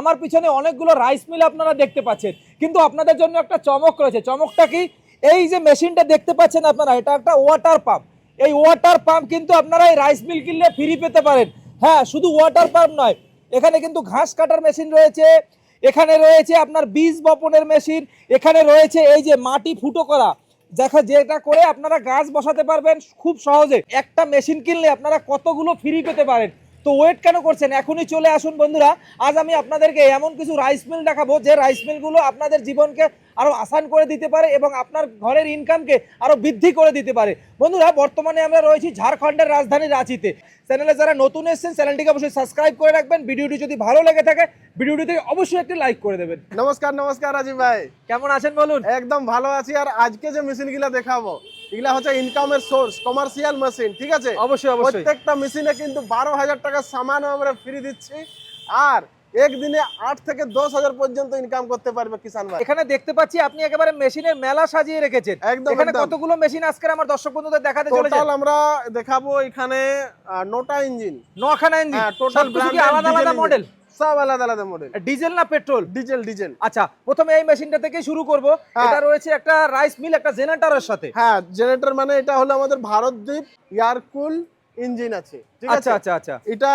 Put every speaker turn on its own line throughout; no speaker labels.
আমার পিছনে অনেকগুলো রাইস মিল আপনারা দেখতে পাচ্ছেন। কিন্তু আপনাদের জন্য একটা চমক রয়েছে। চমকটা কি? এই যে মেশিনটা দেখতে পাচ্ছেন আপনারা, এটা একটা ওয়াটার পাম্প এই ওয়াটার পাম্প কিন্তু আপনারা এই রাইস মিল কিনলে ফ্রি পেতে পারেন। হ্যাঁ শুধু ওয়াটার পাম্প নয়, এখানে কিন্তু ঘাস কাটার মেশিন রয়েছে। এখানে রয়েছে আপনার বীজ বপনের মেশিন। এখানে রয়েছে এই যে মাটি ফুটো করা। দেখা, যেটা করে আপনারা গাছ বসাতে পারবেন খুব সহজে। একটা মেশিন কিনলে আপনারা কতগুলো ফ্রি পেতে পারেন? তো ওয়েট কেন করছেন? এখনই চলে আসুন বন্ধুরা। আজ আমি আপনাদেরকে এমন কিছু রাইস মিল দেখাবো যে রাইস মিলগুলো আপনাদের জীবনকে আরও আসান করে দিতে পারে এবং আপনার ঘরের ইনকামকে আরও বৃদ্ধি করে দিতে পারে। বন্ধুরা বর্তমানে আমরা রয়েছি ঝাড়খণ্ডের রাজধানী রাঁচিতে। চ্যানেলে যারা নতুন এসেছেন চ্যানেলটিকে অবশ্যই সাবস্ক্রাইব করে রাখবেন। ভিডিওটি যদি ভালো লেগে থাকে ভিডিওটিতে অবশ্যই একটি লাইক করে দেবেন।
নমস্কার নমস্কার রাজীব ভাই।
কেমন আছেন বলুন?
একদম ভালো আছি। আর আজকে যে মেশিনগুলো দেখাবো এগুলা হচ্ছে ইনকামের সোর্স কমার্শিয়াল মেশিন ঠিক আছে?
অবশ্যই অবশ্যই।
প্রত্যেকটা মেশিনে কিন্তু বারো হাজার টাকার সামান আমরা ফ্রি দিচ্ছি। আর একদিনে আট থেকে দশ হাজার পর্যন্ত ইনকাম করতে পারবে কিষান ভাই।
এখানে দেখতে পাচ্ছি আপনি একেবারে মেশিনের মেলা সাজিয়ে রেখেছেন।
একদম
এখানে কতগুলো মেশিন আজকে আমার দর্শক বন্ধুদের দেখাতে চলেছে?
টোটাল আমরা দেখাবো এখানে নটা ইঞ্জিন
নখানা ইঞ্জিন
হ্যাঁ টোটাল
আলাদা আলাদা মডেল
সব আলাদা আলাদা মডেল
ডিজেল না পেট্রোল?
Diesel diesel.
আচ্ছা প্রথমে এই মেশিনটা থেকে শুরু করব।
হ্যাঁ।
এটা রয়েছে একটা রাইস মিল একটা জেনারেটরের সাথে।
হ্যাঁ জেনারেটর মানে এটা হলো আমাদের ভারতদ্বীপ এয়ারকুল ইঞ্জিন আছে ঠিক
আচ্ছা
আছে?
আচ্ছা আচ্ছা।
এটা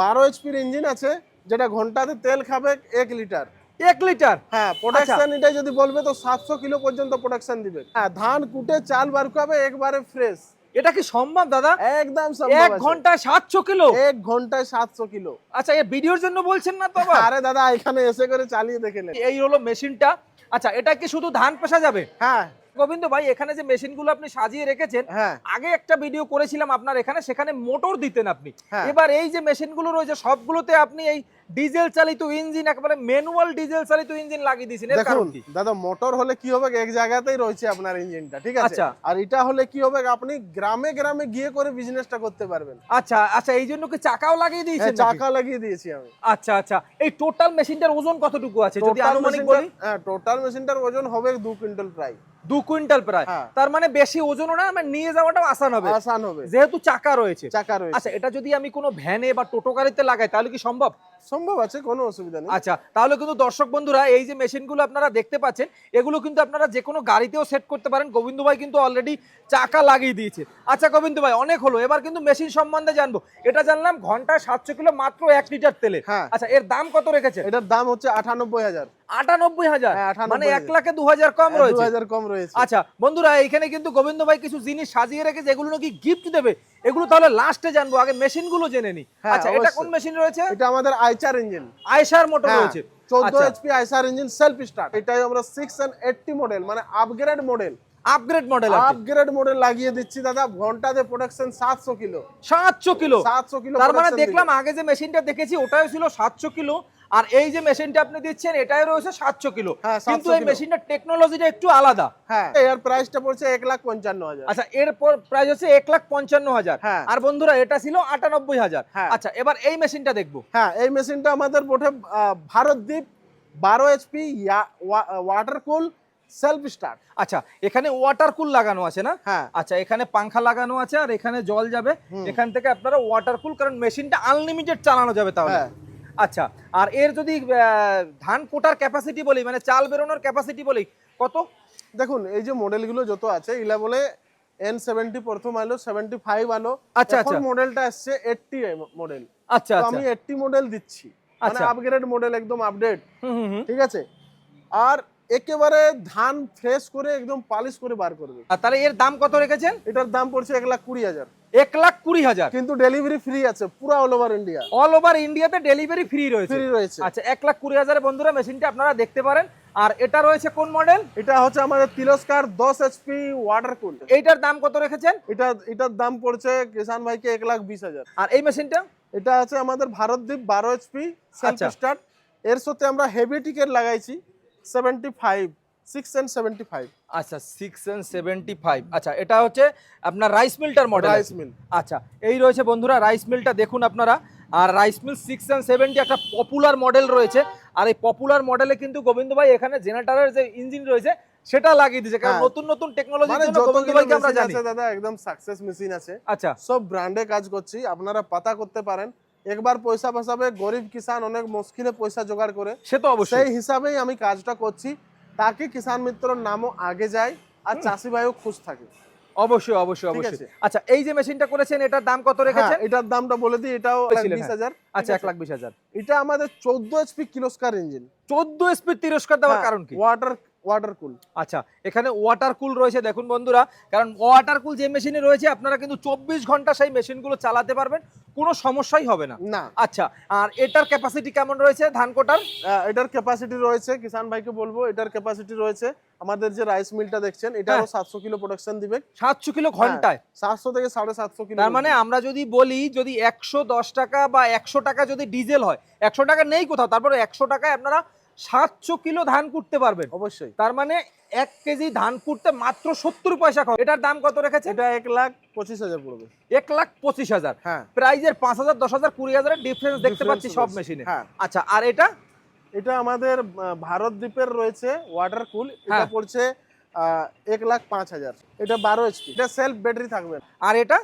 বারো এইচপির ইঞ্জিন আছে যেটা ঘন্টাতে তেল খাবে এক লিটার
এক লিটার
হ্যাঁ প্রোডাকশন এটা যদি বলবে তো সাতশো কিলো পর্যন্ত প্রোডাকশন দিবে। হ্যাঁ ধান কুটে চাল বার খাবে একবারে ফ্রেশ
এটা কি সম্ভব দাদা?
একদম
এক। ঘন্টায় সাতশো কিলো?
এক ঘন্টায় সাতশো কিলো।
আচ্ছা এই ভিডিওর জন্য বলছেন না তো
আরে দাদা এখানে এসে করে চালিয়ে দেখে
এই হলো মেশিনটা। আচ্ছা এটা কি শুধু ধান পেশা যাবে?
হ্যাঁ।
গোবিন্দ ভাই এখানে যে মেশিনগুলো আপনি সাজিয়ে রেখেছেন
হ্যাঁ।
আগে একটা ভিডিও করেছিলাম আপনার এখানে সেখানে মোটর দিতেন আপনি।
হ্যাঁ।
এবার এই যে মেশিনগুলো রয়েছে সবগুলোতে আপনি এই ডিজেল চালিত ইঞ্জিন একেবারে ম্যানুয়াল ডিজেল চালিত ইঞ্জিন লাগিয়ে দিয়েছেন এর কারণ
দেখুন
কি?
দাদা মোটর হলে কি হবে? এক জায়গাতেই রয়েছে আপনার ইঞ্জিনটা ঠিক আছে?
আচ্ছা।
আর এটা হলে কি হবে? আপনি গ্রামে গ্রামে গিয়ে করে বিজনেসটা করতে পারবেন।
আচ্ছা আচ্ছা এই জন্য কি চাকাও লাগিয়ে দিয়েছেন
হ্যাঁ, চাকা লাগিয়ে দিয়েছি আমি।
আচ্ছা আচ্ছা এই টোটাল মেশিনটার ওজন কতটুকু আছে? যদি আনুমানিক বলি।
হ্যাঁ টোটাল মেশিনটার ওজন হবে দু কুইন্টাল প্রায়।
দু কুইন্টাল প্রায়।
হ্যাঁ।
তার মানে বেশি ওজনও না মানে নিয়ে যাওয়াটাও আসান হবে।
আসান হবে।
যেহেতু চাকা রয়েছে।
চাকা রয়েছে।
আচ্ছা এটা যদি আমি কোনো ভ্যানে বা টোটো গাড়িতে লাগাই তাহলে কি সম্ভব?
সম্ভব আছে কোনো অসুবিধা নেই।
আচ্ছা তাহলে কিন্তু দর্শক বন্ধুরা এই যে মেশিনগুলো আপনারা দেখতে পাচ্ছেন এগুলো কিন্তু আপনারা যে কোনো গাড়িতেও সেট করতে পারেন। গোবিন্দ ভাই কিন্তু অলরেডি চাকা লাগিয়ে দিয়েছে। আচ্ছা গোবিন্দ ভাই অনেক হলো। এবার কিন্তু মেশিন সম্বন্ধে জানব। এটা জানলাম ঘন্টায় সাতশো কিলো মাত্র এক লিটার তেলে।
হ্যাঁ।
আচ্ছা এর দাম কত রেখেছে
এটার দাম হচ্ছে আটানব্বই হাজার।
আটানব্বই হাজার?
হ্যাঁ, 98,000
মানে এক লাখে দু হাজার কম রয়েছে।
হাজার কম রয়েছে।
আচ্ছা বন্ধুরা এখানে কিন্তু গোবিন্দ ভাই কিছু জিনিস সাজিয়ে রেখেছে এগুলো নাকি গিফট দেবে। এগুলো তাহলে লাস্টে জানব আগে মেশিনগুলো জেনে নি।
হ্যাঁ,
আচ্ছা এটা কোন মেশিন রয়েছে?
এটা আমাদের আইচার ইঞ্জিন
আইসার মোটর রয়েছে।
চোদ্দ
আচ্ছা।
এইচপি আইসার ইঞ্জিন সেলফ স্টার্ট এটাই আমরা সিক্স এন্ড এইটটি মডেল মানে upgrade model
upgrade model
upgrade model লাগিয়ে দিচ্ছি দাদা। ঘন্টাতে প্রোডাকশন সাতশো কিলো।
সাতশো কিলো।
সাতশো কিলো
তার মানে দেখলাম আগে যে মেশিনটা দেখেছি ওটাও ছিল সাতশো কিলো। আর এই যে মেশিনটা আপনি দিচ্ছেন এটাই রয়েছে সাতশো কিলো।
হ্যাঁ, 700
কিন্তু এই। মেশিনটার টেকনোলজিটা একটু আলাদা।
হ্যাঁ। এর প্রাইসটা পড়ছে এক লাখ পঞ্চান্ন হাজার।
আচ্ছা এরপর প্রাইস হচ্ছে এক লাখ পঞ্চান্ন হাজার।
হ্যাঁ।
আর বন্ধুরা এটা ছিল আটানব্বই হাজার।
হ্যাঁ।
আচ্ছা এবার এই মেশিনটা দেখব।
হ্যাঁ এই মেশিনটা আমাদের বটে আহ, ভারতদ্বীপ বারো HP water cool self start
আচ্ছা এখানে ওয়াটার কুল লাগানো আছে না?
হ্যাঁ।
আচ্ছা এখানে পাংখা লাগানো আছে আর এখানে জল যাবে। এখান থেকে আপনারা ওয়াটার কুল কারণ মেশিনটা আনলিমিটেড চালানো যাবে তাহলে।
হ্যাঁ।
আচ্ছা আর এর যদি ধান কোটার ক্যাপাসিটি বলি মানে চাল বেরোনোর ক্যাপাসিটি বলি কত?
দেখুন এই যে মডেলগুলো যত আছে এগুলা বলে এন সেভেন্টি প্রথম আলো সেভেন্টি ফাইভ আলো
আচ্ছা,
এখন
আচ্ছা।
মডেলটা আসছে এইটটি মডেল
আচ্ছা আচ্ছা।
আমি এইটটি মডেল দিচ্ছি। মানে
আচ্ছা।
আপগ্রেড মডেল একদম আপডেট
হুম হুম হুম।
ঠিক আছে? আর একেবারে ধান ফ্রেশ করে একদম পালিশ করে বার করবে
আর তাহলে এর দাম কত রেখেছেন?
এটার দাম পড়ছে এক লাখ কুড়ি হাজার।
এক লাখ কুড়ি হাজার।
কিন্তু ডেলিভারি ফ্রি আছে পুরো all over India
all over ইন্ডিয়াতে ডেলিভারি ফ্রি রয়েছে।
ফ্রি রয়েছে।
আচ্ছা এক লাখ কুড়ি হাজারে বন্ধুরা মেশিনটা আপনারা দেখতে পারেন। আর এটা রয়েছে কোন মডেল
এটা হচ্ছে আমাদের তিরস্কার দশ এইচপি ওয়াটার কুল
এইটার দাম কত রেখেছেন?
এটা এটার দাম পড়ছে কিষান ভাইকে এক লাখ বিশ হাজার।
আর এই মেশিনটা?
এটা আছে আমাদের ভারতদ্বীপ বারো এইচপি
আচ্ছা।
স্টার্ট এর সাথে আমরা হেভি টিকেট লাগাইছি seventy five six and seventy five
আচ্ছা সিক্স এন্ড সেভেন্টি ফাইভ আচ্ছা এটা হচ্ছে আপনার রাইস মিলটার মডেল
রাইস মিল
আচ্ছা এই রয়েছে বন্ধুরা রাইস মিলটা দেখুন আপনারা। আর rice mill six and seventy একটা পপুলার মডেল রয়েছে। আর এই পপুলার মডেলে কিন্তু গোবিন্দ ভাই এখানে জেনারেটরের যে ইঞ্জিন রয়েছে সেটা লাগিয়ে দিয়েছে। কারণ
হ্যাঁ।
নতুন নতুন টেকনোলজির
মানে
জন্য গোবিন্দ ভাইকে আমরা জানি।
দাদা একদম সাকসেস মেশিন আছে।
আচ্ছা।
সব ব্র্যান্ডে কাজ করছি। আপনারা পাতা করতে পারেন। একবার পয়সা ফাঁসাবে গরিব কিষান অনেক মুশকিলে পয়সা জোগাড় করে।
সে তো অবশ্যই।
সেই হিসাবেই আমি কাজটা করছি। তাকে কিষান মিত্রর নামও আগে যায় আর চাষি ভাইও খুশ থাকে।
অবশ্যই অবশ্যই অবশ্যই। আচ্ছা এই যে মেশিনটা করেছেন এটার দাম কত
হ্যাঁ,
রেখেছেন?
এটার দামটা বলে দিই এটাও বিশ
হ্যাঁ।
হাজার।
আচ্ছা এক লাখ বিশ হাজার।
এটা আমাদের চোদ্দ এইচপি কিলোস্কার ইঞ্জিন
চোদ্দ এইচপি তিরস্কার দেওয়ার কারণ কি?
ওয়াটার ওয়াটার কুল
আচ্ছা এখানে ওয়াটার কুল রয়েছে দেখুন বন্ধুরা। কারণ ওয়াটার কুল যে মেশিনে রয়েছে আপনারা কিন্তু চব্বিশ ঘণ্টা সেই মেশিনগুলো চালাতে পারবেন কোনো সমস্যাই হবে না।
না।
আচ্ছা আর এটার ক্যাপাসিটি কেমন রয়েছে ধান কোটার?
এটার ক্যাপাসিটি রয়েছে কিষান ভাইকে বলব এটার ক্যাপাসিটি রয়েছে আমাদের যে রাইস মিলটা দেখছেন এটারও
হ্যাঁ।
সাতশো কিলো প্রোডাকশন দিবে।
সাতশো কিলো ঘন্টায়?
সাতশো থেকে সাড়ে সাতশো কিলো
তার মানে আমরা যদি বলি যদি একশো দশ টাকা বা একশো টাকা যদি ডিজেল হয় একশো টাকা নেই কোথাও তারপরে একশো টাকায় আপনারা সাতশো কিলো ধান কুটতে পারবেন।
অবশ্যই।
তার মানে এক কেজি ধান কুটতে মাত্র সত্তর পয়সা খরচ। এটার দাম কত রেখেছে
এটা এক লাখ পঁচিশ হাজার পড়বে।
এক লাখ পঁচিশ হাজার।
হ্যাঁ।
প্রাইজের পাঁচ হাজার দশ হাজার কুড়ি হাজারের ডিফারেন্স দেখতে পাচ্ছি সব। মেশিনে
হ্যাঁ।
আচ্ছা আর এটা?
এটা আমাদের ভারত দ্বীপের রয়েছে ওয়াটার কুল এটা
হ্যাঁ।
পড়ছে এক লাখ পাঁচ হাজার। এটা বারো এইচপি এটা সেলফ ব্যাটারি থাকবে।
আর এটা?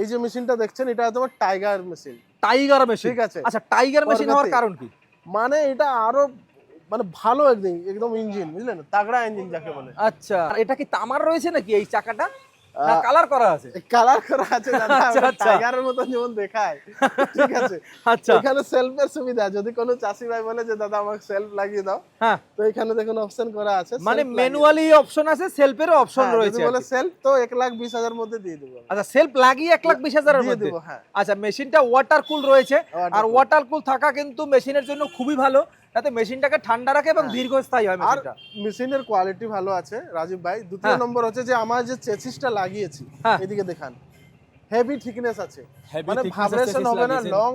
এই যে মেশিনটা দেখছেন এটা তোমার টাইগার মেশিন
টাইগার মেশিন
ঠিক আছে।
আচ্ছা টাইগার মেশিন হওয়ার কারণ কি?
মানে এটা আরও মানে ভালো একদম একদম ইঞ্জিন বুঝলেন? তাগড়া ইঞ্জিন যাকে বলে।
আচ্ছা। এটা কি তামার রয়েছে নাকি এই চাকাটা? কালার করা আছে।
কালার করা আছে দাদা। টাইগারের মতন যেমন দেখায় ঠিক আছে?
আচ্ছা।
এখানে সেলফের সুবিধা যদি কোনো চাষি ভাই বলে যে দাদা আমাকে সেলফ লাগিয়ে দাও।
হ্যাঁ।
তো এখানে দেখুন অপশন করা আছে
মানে ম্যানুয়ালি অপশন আছে সেলফেরও
দাও।
অপশন
হ্যাঁ,
রয়েছে
বলে সেলফ তো এক লাখ বিশ হাজার মধ্যে দিয়ে দেবো
আচ্ছা সেলফ লাগিয়ে এক লাখ বিশ হাজারের মধ্যে?
দেবো হ্যাঁ।
আচ্ছা মেশিনটা ওয়াটার কুল রয়েছে আর ওয়াটার কুল থাকা কিন্তু মেশিনের জন্য খুবই ভালো। যাতে মেশিনটাকে ঠান্ডা রাখে এবং
হ্যাঁ।
দীর্ঘস্থায়ী হয়
আর মেশিনের কোয়ালিটি ভালো আছে রাজীব ভাই। দ্বিতীয়
হ্যাঁ।
নম্বর হচ্ছে যে আমার যে চেসিসটা লাগিয়েছি
হ্যাঁ।
এদিকে দেখান। হেভি থিকনেস আছে। মানে ভাইব্রেশন হবে না লং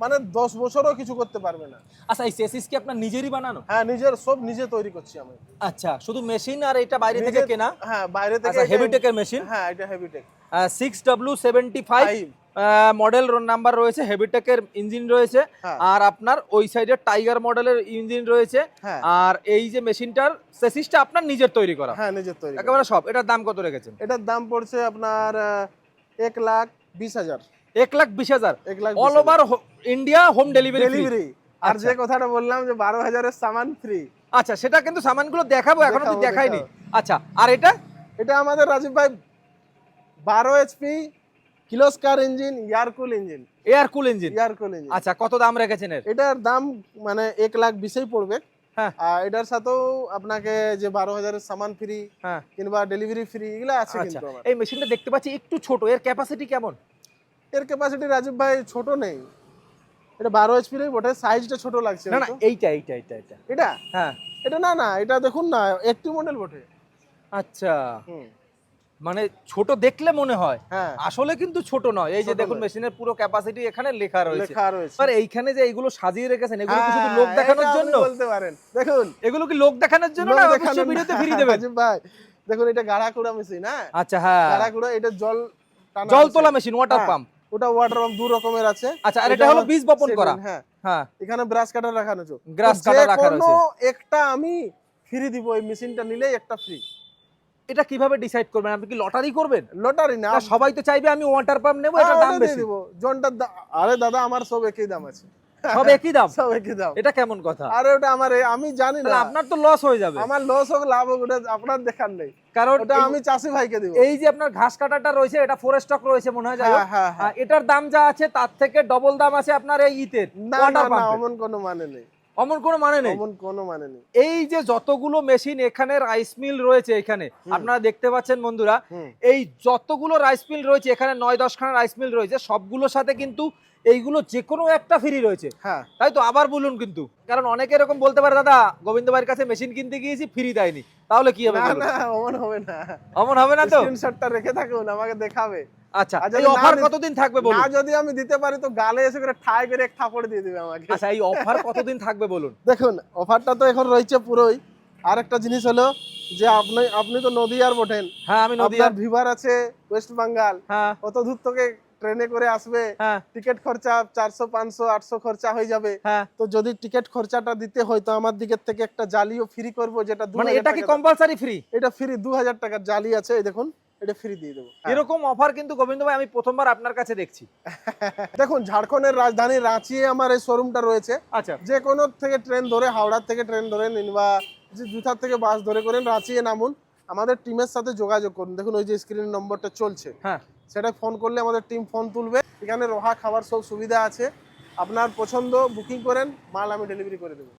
মানে দশ বছরও কিছু করতে পারবে না।
আচ্ছা এই চেসিস কি আপনার নিজেরই বানানো?
হ্যাঁ নিজের সব নিজে তৈরি করছি আমি।
আচ্ছা শুধু মেশিন আর এটা বাইরে থেকে কেনা?
হ্যাঁ বাইরে থেকে
আচ্ছা
এটা-
হেভিটেকের মেশিন
হ্যাঁ এটা Heavytech
six W seventy five model number রয়েছে হেভিটেকের ইঞ্জিন রয়েছে।
হ্যাঁ।
আর আপনার ওই সাইডে টাইগার মডেলের ইঞ্জিন রয়েছে।
হ্যাঁ।
আর এই যে মেশিনটার সেসিসটা আপনার নিজের তৈরি করা।
হ্যাঁ নিজের তৈরি
একেবারে সব। এটার দাম কত রেখেছেন?
এটার দাম পড়ছে আপনার এক লাখ বিশ হাজার।
এক লাখ বিশ হাজার?
এক lakh
all over India home delivery
delivery আর
আচ্ছা।
যে কথাটা বললাম যে বারো হাজারের সামান ফ্রি
আচ্ছা সেটা কিন্তু সামানগুলো দেখাবো
এখনও
তো দেখাইনি। আচ্ছা আর এটা?
এটা আমাদের রাজীব ভাই বারো HP Kirloskar engine air cool engine
air cool engine
air cool engine
আচ্ছা কত দাম রেখেছেন এর?
এটার দাম মানে এক লাখ বিশেই পড়বে।
হ্যাঁ।
আর এটার সাথেও আপনাকে যে বারো হাজারের সামান ফ্রি
হ্যাঁ।
কিংবা ডেলিভারি ফ্রি এগুলো আছে
আচ্ছা।
কিন্তু
এই মেশিনটা দেখতে পাচ্ছি একটু ছোট। এর ক্যাপাসিটি কেমন?
এর ক্যাপাসিটি রাজীব ভাই ছোট নেই। এটা বারো এইচপিরই বটে সাইজটা ছোট লাগছে
না না এইটা এইটা এইটা এইটা।
এটা?
হ্যাঁ।
এটা না না এটা দেখুন না একটি মডেল বটে।
আচ্ছা।
হুম,
মানে ছোট দেখলে মনে হয়।
হ্যাঁ।
আসলে কিন্তু ছোট নয়। এই যে দেখুন মেশিনের পুরো ক্যাপাসিটি এখানে লেখা রয়েছে। আর এইখানে যে এইগুলো সাজিয়ে রেখেছেন এগুলো কি শুধু
হ্যাঁ,
লোক দেখানোর জন্য?
বলতে পারেন। দেখুন।
এগুলো কি লোক দেখানোর জন্য না অবশ্যই ভিডিওতে ফ্রি দেবেন?
ভাই দেখুন এটা গাড়া কুড়া মেশিন হ্যাঁ?
আচ্ছা হ্যাঁ।
গাড়া কুড়া এটা জল
জল তোলা মেশিন ওয়াটার। পাম্প
ওটা ওয়াটার পাম্প দু রকমের আছে।
আচ্ছা আর এটা হলো বীজ বপন করা।
হ্যাঁ।
হ্যাঁ।
এখানে ব্রাশ কাটার রাখানো আছে
গ্রাস
তো
কাটা রাখা রয়েছে।
একটা আমি ফ্রি দিব এই মেশিনটা নিলে একটা ফ্রি
এটা কীভাবে ডিসাইড করবেন? আপনি কি লটারি করবেন?
লটারি না
সবাই তো চাইবে আমি ওয়াটার পাম্প নেব
হ্যাঁ,
এটার দাম বেশি।
দিব। জনটার আরে দাদা আমার সব একই দাম আছে।
সব একই দাম?
সব একই দাম।
এটা কেমন কথা?
আরে ওটা আমার আমি জানি না।
আপনার তো লস হয়ে যাবে।
আমার লস হোক লাভ হোক ওটা আপনার দেখার নেই।
কারণ
ওটা আমি চাষি ভাইকে দিব।
এই যে আপনার ঘাস কাটাটা রয়েছে এটা ফোর স্টক রয়েছে মনে হয়
হ্যাঁ হ্যাঁ
এটার দাম যা আছে তার থেকে ডবল দাম আছে আপনার এই ইতের
না না না অমন কোনো মানে নেই।
অমন কোনো মানে নেই।
অমন কোনো মানে নেই।
এই যে যতগুলো মেশিন এখানে রাইস মিল রয়েছে এখানে আপনারা দেখতে পাচ্ছেন বন্ধুরা এই যতগুলো রাইস মিল রয়েছে এখানে নয় দশখানা রাইস মিল রয়েছে সবগুলোর সাথে কিন্তু এইগুলো যে কোনো একটা ফ্রি রয়েছে।
হ্যাঁ।
তাই তো? আবার বলুন কিন্তু কারণ অনেকে এরকম বলতে পারে দাদা গোবিন্দ ভাইয়ের কাছে মেশিন কিনতে গিয়েছি ফ্রি দেয়নি। তাহলে কি হবে
না না অমন হবে না।
অমন হবে না তো?
স্ক্রিনশটটা রেখে থাকুন আমাকে দেখাবে।
আচ্ছা এই অফার কতদিন থাকবে বলুন?
না যদি আমি দিতে পারি তো গালে এসে করে ঠাই করে এক থাপড় দিয়ে দিবে আমাকে।
আচ্ছা এই অফার কতদিন থাকবে বলুন?
দেখুন অফারটা তো এখন রয়েছে পুরোই। আর একটা জিনিস হলো যে আপনি আপনি তো নদীয়ার বটেন।
হ্যাঁ আমি নদিয়া
আপনার ভিভার আছে ওয়েস্ট বেঙ্গল
হ্যাঁ।
কত দূর থেকে ট্রেনে করে আসবে।
হ্যাঁ।
টিকিট খরচা চারশো পাঁচশো আটশো খরচা হয়ে যাবে।
হ্যাঁ।
তো যদি টিকিট খরচাটা দিতে হয় তো আমার দিকের থেকে একটা জালিও ফ্রি করব যেটা
মানে এটা কি কম্পালসারি ফ্রি
এটা ফ্রি দু হাজার টাকার জালি আছে দেখুন। এটা ফ্রি দিয়ে দেবো। হ্যাঁ।
এরকম অফার কিন্তু গোবিন্দ ভাই আমি প্রথমবার আপনার কাছে দেখছি।
দেখুন ঝাড়খণ্ডের রাজধানী রাঁচি আমার এই শোরুমটা রয়েছে।
আচ্ছা।
যে কোনো থেকে ট্রেন ধরে হাওড়ার থেকে ট্রেন ধরে নিন বা যে জুথার থেকে বাস ধরে করেন রাঁচিয়ে নামুন। আমাদের টিমের সাথে যোগাযোগ করুন। দেখুন ওই যে স্ক্রিন নম্বরটা চলছে।
হ্যাঁ।
সেটা ফোন করলে আমাদের টিম ফোন তুলবে। এখানে রহা খাবার সব সুবিধা আছে। আপনার পছন্দ বুকিং করেন মাল আমি ডেলিভারি করে দেবো।